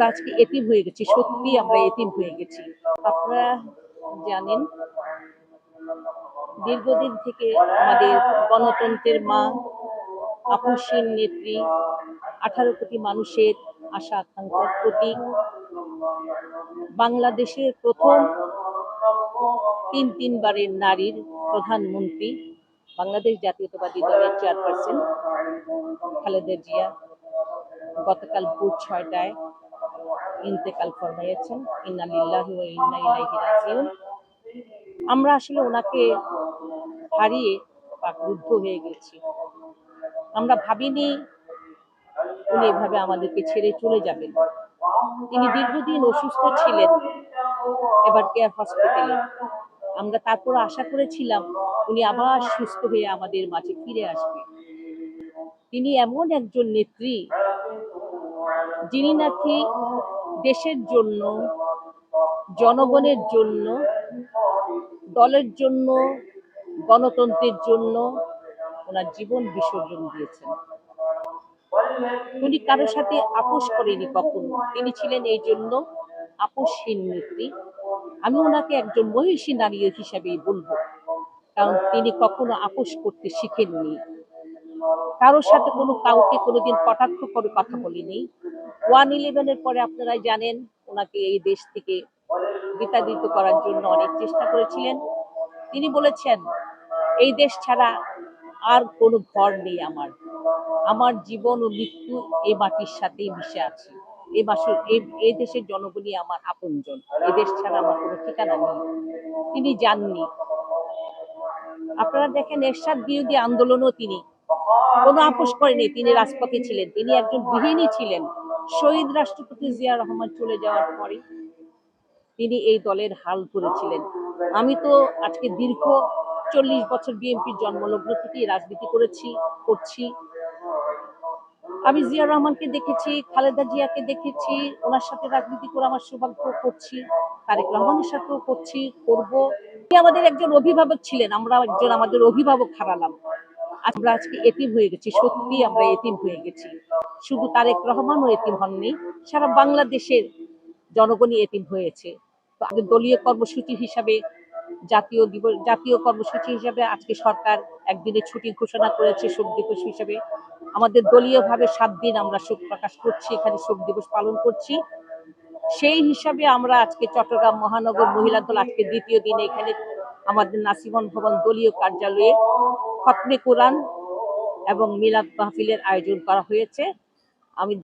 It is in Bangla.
আমরা আজকে এতিম হয়ে গেছি সত্যি আমরা এতিম হয়ে গেছি। আপনারা জানেন, দীর্ঘদিন থেকে আমাদের গণতন্ত্রের মা আপসীন নেত্রী, আঠারো কোটি মানুষের আশা আকাঙ্ক্ষার প্রতীক, বাংলাদেশের প্রথম তিন তিনবারের নারীর প্রধানমন্ত্রী, বাংলাদেশ জাতীয়তাবাদী দলের চেয়ারপারসন খালেদা জিয়া, গতকাল ভোর ছয়টায় ইন্তেকাল ফরমাইয়াছেন ইন্না লিল্লাহি ওয়া ইন্না ইলাইহি রাজিউন। আমরা আসলে ওনাকে হারিয়ে বাকরুদ্ধ হয়ে গেছি। আমরা ভাবিনি উনি এভাবে আমাদেরকে ছেড়ে চলে যাবেন। তিনি দীর্ঘদিন অসুস্থ ছিলেন এবার কেয়ার হসপিটালে। আমরা তারপর আশা করেছিলাম উনি আবার সুস্থ হয়ে আমাদের মাঝে ফিরে আসবে। তিনি এমন একজন নেত্রী যিনি নাকি দেশের জন্য, জনগণের জন্য, দলের জন্য, গণতন্ত্রের জন্য ওনার জীবন বিসর্জন দিয়েছেন। উনি কারোর সাথে আপোষ করেনি কখনো। তিনি ছিলেন এই জন্য আপোষহীন নেত্রী। আমি ওনাকে একজন মহিষী নারী হিসাবেই বলব। কারণ তিনি কখনো আপোষ করতে শিখেননি। কারোর সাথে কোনো কাউকে কোনোদিন কটাক্ষ করে কথা বলিনি। ওয়ান ইলেভেনের পরে আপনারা জানেন, ওনাকে এই দেশ থেকে বিতাড়িত করার জন্য অনেক চেষ্টা করেছিলেন। তিনি বলেছেন, এই দেশ ছাড়া আর কোনো ঘর নেই আমার। আমার জীবন ও মৃত্যু এই মাটির সাথেই মিশে আছে। এই মাসের এই দেশের জনগণই আমার আপনজন। এই দেশ ছাড়া আমার কোনো ঠিকানা নেই। তিনি যাননি আপনারা দেখেন, এরশাদ বিরোধী আন্দোলনও তিনি কোনো আপোষ করেনি তিনি রাজপথে ছিলেন। তিনি একজন গৃহিণী ছিলেন। শহীদ রাষ্ট্রপতি জিয়া রহমান চলে যাওয়ার পরে তিনি এই দলের হাল ধরেছিলেন। আমি তো আজকে দীর্ঘ চল্লিশ বছর বিএনপির জন্মলগ্ন থেকেই রাজনীতি করেছি, করছি। আমি জিয়া রহমানকে দেখেছি, খালেদা জিয়াকে দেখেছি, ওনার সাথে রাজনীতি করে আমার সৌভাগ্য করছি, তারেক রহমানের সাথেও করছি, করব। আমাদের একজন অভিভাবক ছিলেন, আমরা একজন আমাদের অভিভাবক হারালাম। আমরা আজকে এতিম হয়ে গেছি, সত্যি আমরা এতিম হয়ে গেছি। শুধু তারেক রহমানও এতিম হননি, সারা বাংলাদেশের জনগণই এতিম হয়েছে। তো আমাদের দলীয় কর্মসূচি হিসাবে, জাতীয় দিবস, জাতীয় কর্মসূচি হিসাবে আজকে সরকার একদিনের ছুটি ঘোষণা করেছে শোক দিবস হিসাবে। আমাদের দলীয়ভাবে সাত দিন আমরা শোক প্রকাশ করছি, এখানে শোক দিবস পালন করছি। সেই হিসাবে আমরা আজকে চট্টগ্রাম মহানগর মহিলা দল আজকে দ্বিতীয় দিনে এখানে আমাদের নাসিমন ভবন দলীয় কার্যালয়ে খতমে কোরআন এবং মিলাদ মাহফিলের আয়োজন করা হয়েছে। আমি